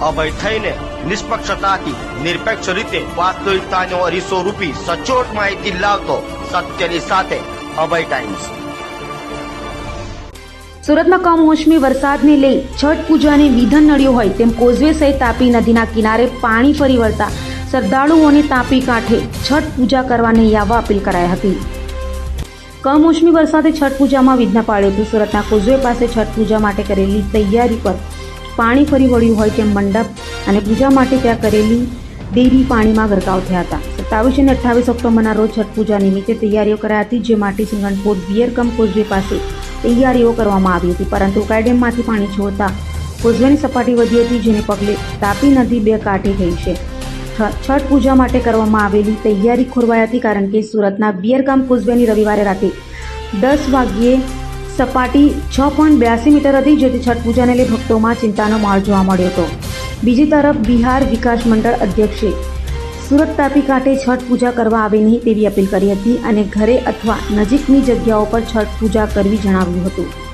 અભય થઈને નિષ્પક્ષતાથી, નિરપેક્ષ રીતે વાસ્તવિકતાનો અરીસો રૂપી સચોટ માહિતી લાવતો સત્યની સાથે અભય ટાઈમ્સ. સુરતમાં કમોસમી વરસાદને લઈ છઠ પૂજાને વિધન નડ્યું હોય તેમ કોઝવે સહિત તાપી નદીના કિનારે પાણી ફરી વળતા શ્રદ્ધાળુઓને તાપી કાંઠે છઠ પૂજા કરવા નહીં આવવા અપીલ કરાઈ હતી. કમોસમી વરસાદે છઠ પૂજામાં વિઘ્ન પાડ્યું હતું. સુરતના કોઝવે પાસે છઠ પૂજા માટે કરેલી તૈયારી પર પાણી ફરી વળ્યું હોય તેમ મંડપ અને પૂજા માટે ત્યાં કરેલી ડેરી પાણીમાં ગરકાવ થયા હતા. સત્તાવીસ અને અઠ્ઠાવીસ ઓક્ટોબરના રોજ છઠ પૂજા નિમિત્તે તૈયારીઓ કરાઈ હતી, જે માટે સિંગણપોર બિયરકમ કોઝવે પાસે તૈયારીઓ કરવામાં આવી હતી. પરંતુ કાયડેમમાંથી પાણી છોડતા કોઝવેની સપાટી વધી હતી, જેને પગલે તાપી નદી બે કાંઠે થઈ છે. છઠ પૂજા માટે કરવામાં આવેલી તૈયારી ખોરવાઈ હતી, કારણ કે સુરતના બિયરકામ કોઝવેની રવિવારે રાતે દસ વાગ્યે સપાટી છ પોઈન્ટ બ્યાસી મીટર હતી, જેથી છઠ પૂજાને લઈ ભક્તોમાં ચિંતાનો માહોલ જોવા મળ્યો હતો. બીજી તરફ બિહાર વિકાસ મંડળ અધ્યક્ષે સુરત તાપી કાંઠે છઠ પૂજા કરવા આવે નહીં તેવી અપીલ કરી હતી અને ઘરે અથવા નજીકની જગ્યાઓ પર છઠ પૂજા કરવી જણાવ્યું હતું.